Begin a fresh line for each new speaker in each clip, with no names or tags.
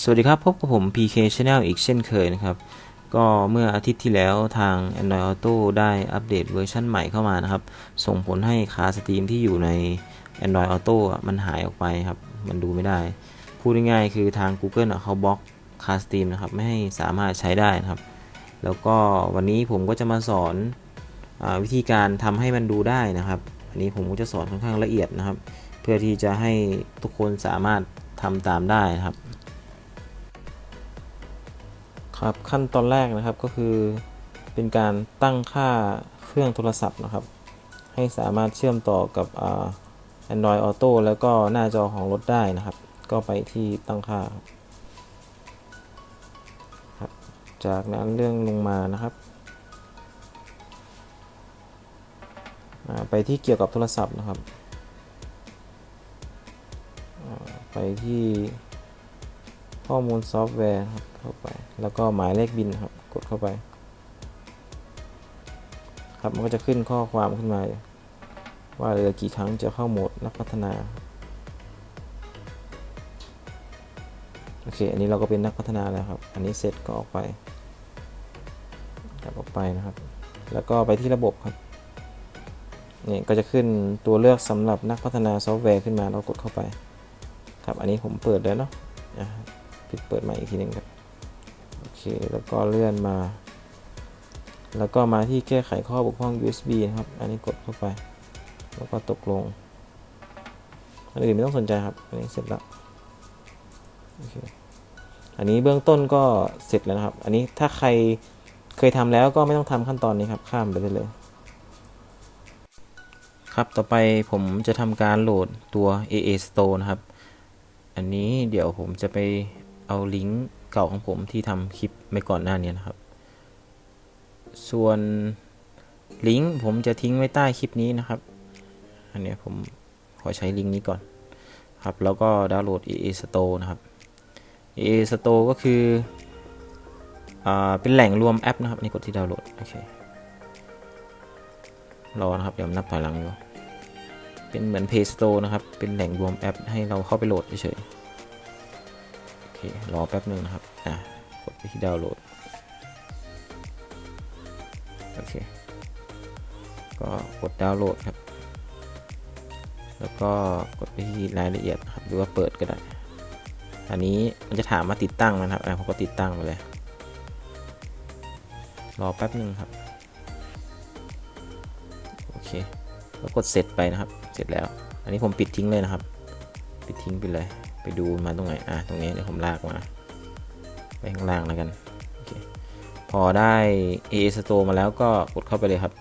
สวัสดีครับ พบกับผม PK Channel อีกเช่นเคยนะครับ ก็เมื่ออาทิตย์ที่แล้วทาง Android Auto ได้อัปเดตเวอร์ชันใหม่เข้ามานะครับ ส่งผลให้คาสตรีมที่อยู่ใน Android Auto มันหายออกไปครับ มันดูไม่ได้ พูดง่ายๆคือทาง Google เขาบล็อกคาสตรีมนะครับ ไม่ให้สามารถใช้ได้นะครับ แล้วก็วันนี้ผมก็จะมาสอนอวิธีการทำให้มันดูได้นะครับอันนี้ผมก็จะสอนค่อนข้างละเอียดนะครับ เพื่อที่จะให้ทุกคนสามารถทำตามได้นะครับ ครับขั้นตอนแรกนะครับก็คือเป็นการตั้งค่าเครื่องโทรศัพท์นะครับ ให้สามารถเชื่อมต่อกับอ่า Android Auto แล้วก็หน้าจอของรถได้นะครับ ก็ไปที่ตั้งค่าครับจากนั้นเรื่องลงมานะครับไปที่เกี่ยวกับโทรศัพท์นะครับ ไปที่ ข้อมูลซอฟต์แวร์ครับเข้าไป แล้วก็หมายเลขบินครับ กดเข้าไป ครับมันก็จะขึ้นข้อความขึ้นมา ว่าเหลือกี่ครั้งจะเข้าโหมดนักพัฒนา โอเค อันนี้เราก็เป็นนักพัฒนาแล้วครับ อันนี้เสร็จก็ออกไปกลับออกไปนะครับ แล้วก็ไปที่ระบบครับนี่ก็จะขึ้นตัวเลือกสำหรับนักพัฒนาซอฟต์แวร์ขึ้นมาเรากดเข้าไป ครับ อันนี้ผมเปิดแล้วเนาะ ปิดเปิดใหม่อีกทีหนึ่งครับโอเคแล้วก็เลื่อนมา แล้วก็มาที่แก้ไขข้อบกพร่อง USB นะครับ อันนี้กดเข้าไป แล้วก็ตกลงอันอื่นไม่ต้องสนใจครับ อันนี้เสร็จแล้วโอเคอันนี้เบื้องต้นก็เสร็จแล้วนะครับ อันนี้ถ้าใครเคยทำแล้วก็ไม่ต้องทำขั้นตอนนี้ครับ ข้ามไปได้เลย ครับ ต่อไปผมจะทำการโหลดตัว AA Store นะครับ อันนี้เดี๋ยวผมจะไป เอาลิงก์เก่าของผมที่ทำคลิปไม่ก่อนหน้านี้นะครับ ส่วนลิงก์ผมจะทิ้งไว้ใต้คลิปนี้นะครับ อันนี้ผมขอใช้ลิงก์นี้ก่อนครับ แล้วก็ดาวน์โหลด AA Store นะครับ AA Store ก็คืออ่าเป็นแหล่งรวมแอปนะครับนี่กดที่ดาวน์โหลด โอเค รอนะครับ เดี๋ยวนับถอยหลังอยู่ เป็นเหมือน Play Store นะครับ เป็นแหล่งรวมแอปให้เราเข้าไปโหลดเฉยๆ รอแป๊บหนึ่งนะครับ อะ กดไปที่ดาวน์โหลด โอเค ก็กดดาวน์โหลดครับ แล้วก็กดไปที่รายละเอียดครับ หรือว่าเปิดก็ได้ อันนี้มันจะถามมาติดตั้งนะครับอะผมก็ติดตั้งไปเลย รอแป๊บหนึ่งครับ โอเค แล้วกดเสร็จไปนะครับ เสร็จแล้ว อันนี้ผมปิดทิ้งเลยนะครับ ปิดทิ้งไปเลย ไปดูมาตรงไหนอะตรงนี้เดี๋ยวผมลากมาไปข้างล่างแล้วกันโอเคพอได้ A Store มาแล้วก็กดเข้าไปเลยครับ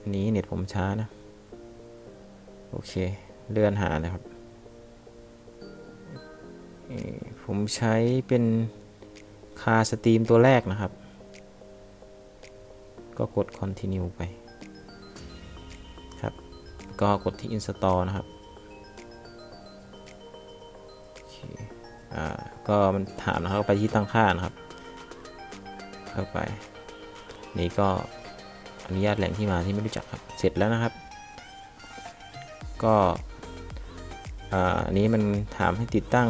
อันนี้เน็ตผมช้านะ โอเค เลื่อนหานะครับ ผมใช้เป็นคาสตรีมตัวแรกนะครับ ก็กด continue ไป ก็กดที่ install นะครับอ่าก็มันถามนะครับไปที่ตั้งค่านะครับ เข้าไป นี่ก็อนุญาตแหล่งที่มาที่ไม่รู้จักครับ เสร็จแล้วนะครับ ก็อ่าอันนี้มันถามให้ติดตั้ง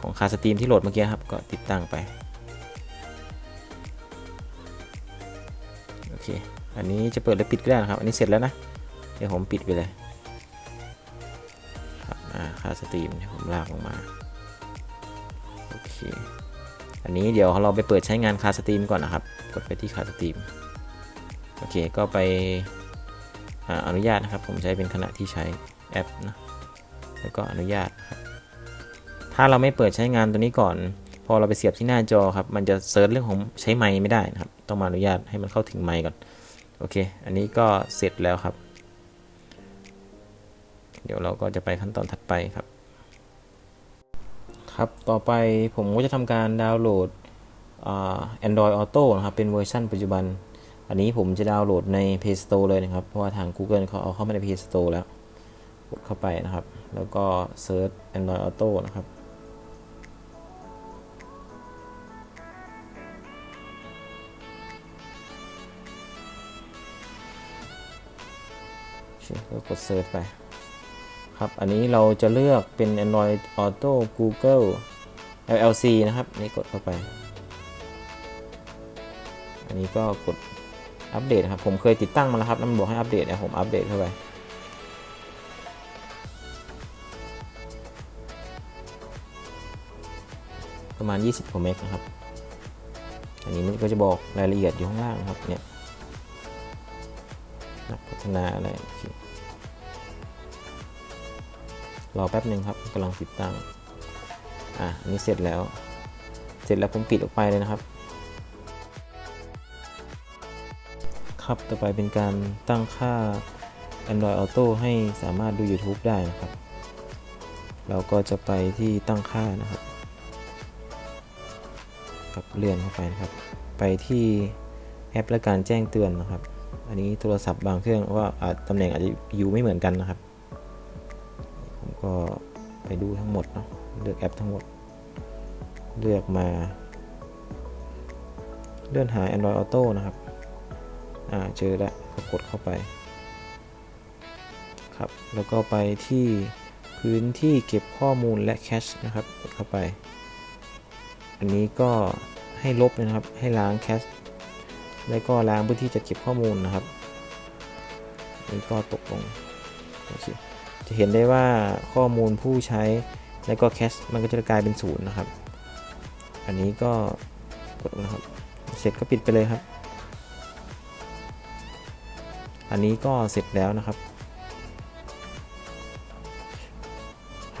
ของคาสตรีมที่โหลดเมื่อกี้ครับ ก็ติดตั้งไป โอเค อันนี้จะเปิดหรือปิดก็ได้นะครับ อันนี้เสร็จแล้วนะ ดี๋ยวผมปิดไปเลย ครับอ่าคาสตรีมเดี๋ยวผมลากลงมา โอเค อันนี้เดี๋ยวเราไปเปิดใช้งานคาสตรีมก่อนนะครับ กดไปที่คาสตรีม โอเค ก็ไปออนุญาตนะครับ ผมใช้เป็นขณะที่ใช้แอปนะ แล้วก็อนุญาตครับ ถ้าเราไม่เปิดใช้งานตัวนี้ก่อน พอเราไปเสียบที่หน้าจอครับ มันจะเซิร์ชเรื่องของใช้ไมค์ไม่ได้นะครับ ต้องมาอนุญาตให้มันเข้าถึงไมค์ก่อน โอเค อันนี้ก็เสร็จแล้วครับ เดี๋ยวเราก็จะไปขั้นตอนถัดไปครับ ครับ ต่อไปผมก็จะทำการดาวน์โหลดอ่า Android Auto นะครับ เป็นเวอร์ชันปัจจุบัน อันนี้ผมจะดาวน์โหลดใน Play Store เลยนะครับ เพราะว่าทาง Google เขาเอาเข้ามาใน Play Store แล้ว กดเข้าไปนะครับ แล้วก็เซิร์ช Android Auto นะครับก็กดเซิร์ชไป ครับ อันนี้เราจะเลือกเป็น Android Auto Google LLC นะครับ นี่กดเข้าไป อันนี้ก็กดอัปเดตครับ ผมเคยติดตั้งมาแล้วครับแล้วมันบอกให้อัปเดตเนี่ยผมอัปเดตเข้าไป ประมาณ 20กว่าเมกนะครับ อันนี้มันก็จะบอกรายละเอียดอยู่ข้างล่างนะครับเนี่ยนักพัฒนาอะไร รอแป๊บหนึ่งครับกำลังติดตั้งอะอนนี้เสร็จแล้ว เสร็จแล้วผมปิดออกไปเลยนะครับ ครับต่อไปเป็นการตั้งค่า Android Auto ให้สามารถดู YouTube ได้นะครับ เราก็จะไปที่ตั้งค่านะครับครับเลื่อนเข้าไปนะครับ ไปที่แอปและการแจ้งเตือนนะครับ อันนี้โทรศัพท์บางเครื่องว่าตำแหน่งอาจจะอยู่ไม่เหมือนกันนะครับ ก็ไปดูทั้งหมดเนาะเลือกแอปทั้งหมด เลือกมา เลื่อนหา Android Auto นะครับ อ่า เจอแล้วก็กดเข้าไป ครับ แล้วก็ไปที่พื้นที่เก็บข้อมูลและแคชนะครับ กดเข้าไป อันนี้ก็ให้ลบนะครับ ให้ล้างแคชแล้วก็ล้างพื้นที่จัดเก็บข้อมูลนะครับอันนี้ก็ตกลงโอเค จะเห็นได้ว่าข้อมูลผู้ใช้แล้วก็แคชมันก็จะกลายเป็นศูนย์นะครับ อันนี้ก็กดนะครับ เสร็จก็ปิดไปเลยครับ อันนี้ก็เสร็จแล้วนะครับ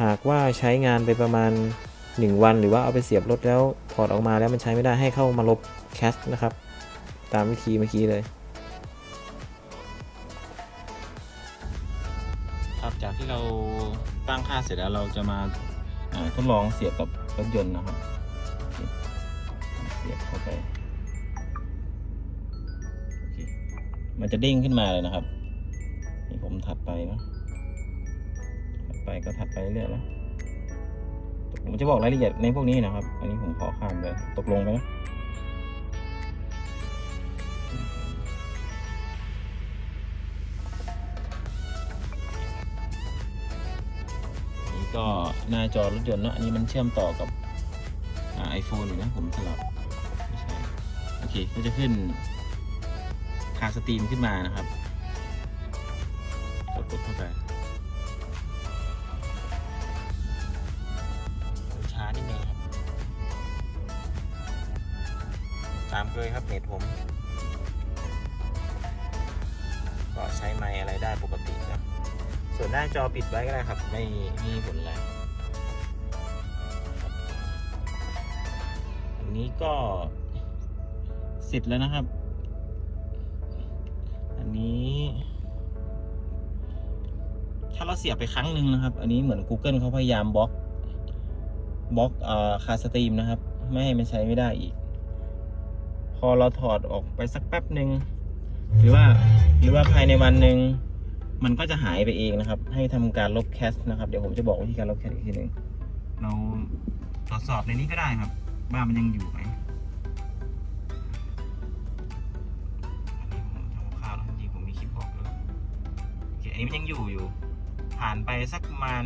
หากว่าใช้งานไปประมาณ 1 วัน หรือว่าเอาไปเสียบรถแล้วถอดออกมาแล้วมันใช้ไม่ได้ให้เข้ามาลบแคชนะครับ ตามวิธีเมื่อกี้เลย จากที่เราตั้งค่าเสร็จแล้วเราจะมาทดลองเสียบกับรถยนต์นะครับ เสียบเข้าไปมันจะเด้งขึ้นมาเลยนะครับ นี่ผมถัดไปนะถัดไปก็ถัดไปเรื่อยๆนะผมจะบอกรายละเอียดในพวกนี้นะครับ อันนี้ผมขอข้ามเลยตกลงไปนะ ก็หน้าจอรถยนต์เนอะอันนี้มันเชื่อมต่อกับไอโฟนอยู่นะผมสลับไม่ใช่โอเคก็จะขึ้นคาสตรีมขึ้นมานะครับก็กดเข้าไปช้านิดนึงครับ ตามเคยครับเน็ตผม ก็ใช้ไมค์อะไรได้ปกติครับ ส่วนหน้าจอปิดไว้ก็ได้ครับ ไม่มีผลอะไรอันนี้ก็เสร็จแล้วนะครับ อันนี้ ถ้าเราเสียบไปครั้งหนึ่งนะครับ อันนี้เหมือน Google เขาพยายามบล็อกบล็อกอ่าคาสตรีมนะครับ ไม่ให้มันใช้ไม่ได้อีก พอเราถอดออกไปสักแป๊บหนึ่งหรือว่าหรือว่าภายในวันหนึ่ง มันก็จะหายไปเองนะครับ ให้ทำการลบแคชนะครับ เดี๋ยวผมจะบอกวิธีการลบแคชอีกทีหนึ่งเราตรวจสอบในนี้ก็ได้ครับว่ามันยังอยู่ไหมอันนี้ผมทำคร่าวๆแล้วจริงๆผมมีคลิปบอกด้วยโอเคอันนี้มันยังอยู่อยู่ ผ่านไปสักมาณ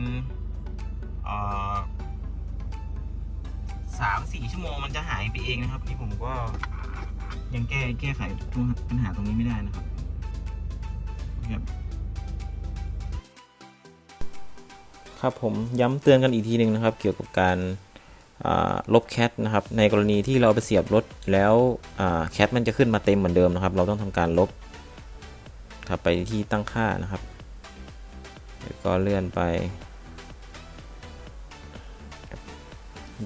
เอ่อสามสี่ชั่วโมงมันจะหายไปเองนะครับ นี่ผมก็ยังแก้แก้ไขปัญหาตรงนี้ไม่ได้นะครับ ครับผมย้ำเตือนกันอีกทีหนึ่งนะครับ เกี่ยวกับการลบแคทนะครับในกรณีที่เราไปเสียบรถแล้วแคทมันจะขึ้นมาเต็มเหมือนเดิมนะครับ เราต้องทำการลบครับไปที่ตั้งค่านะครับแล้วก็เลื่อนไป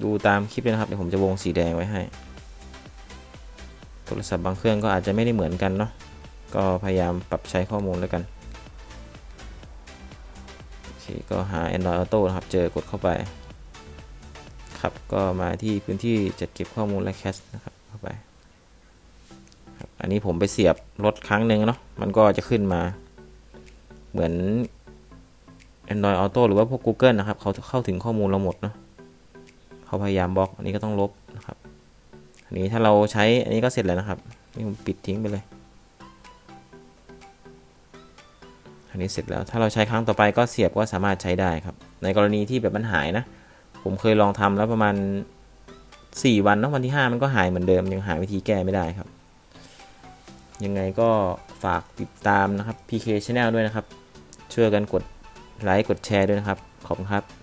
ดูตามคลิปเลยนะครับเดี๋ยวผมจะวงสีแดงไว้ให้ โทรศัพท์บางเครื่องก็อาจจะไม่ได้เหมือนกันเนาะก็พยายามปรับใช้ข้อมูลแล้วกัน ก็หา Android Auto นะครับ เจอกดเข้าไป ครับ ก็มาที่พื้นที่จัดเก็บข้อมูลและแคชนะครับ เข้าไป ครับอันนี้ผมไปเสียบรถครั้งหนึ่งเนาะ มันก็จะขึ้นมา เหมือน Android Auto หรือว่าพวก Google นะครับ เขาเข้าถึงข้อมูลเราหมดเนาะ เขาพยายามบล็อก อันนี้ก็ต้องลบนะครับ อันนี้ถ้าเราใช้ อันนี้ก็เสร็จแล้วนะครับ นี่ผมปิดทิ้งไปเลย อันนี้เสร็จแล้วถ้าเราใช้ครั้งต่อไปก็เสียบก็สามารถใช้ได้ครับ ในกรณีที่แบบมันหายนะ ผมเคยลองทำแล้วประมาณ 4 วันเนะวันที่ 5 มันก็หายเหมือนเดิม ยังหาวิธีแก้ไม่ได้ครับ ยังไงก็ฝากติดตามนะครับ PK Channel ด้วยนะครับ ช่วยกันกดไลค์กดแชร์ด้วยนะครับ ขอบคุณครับ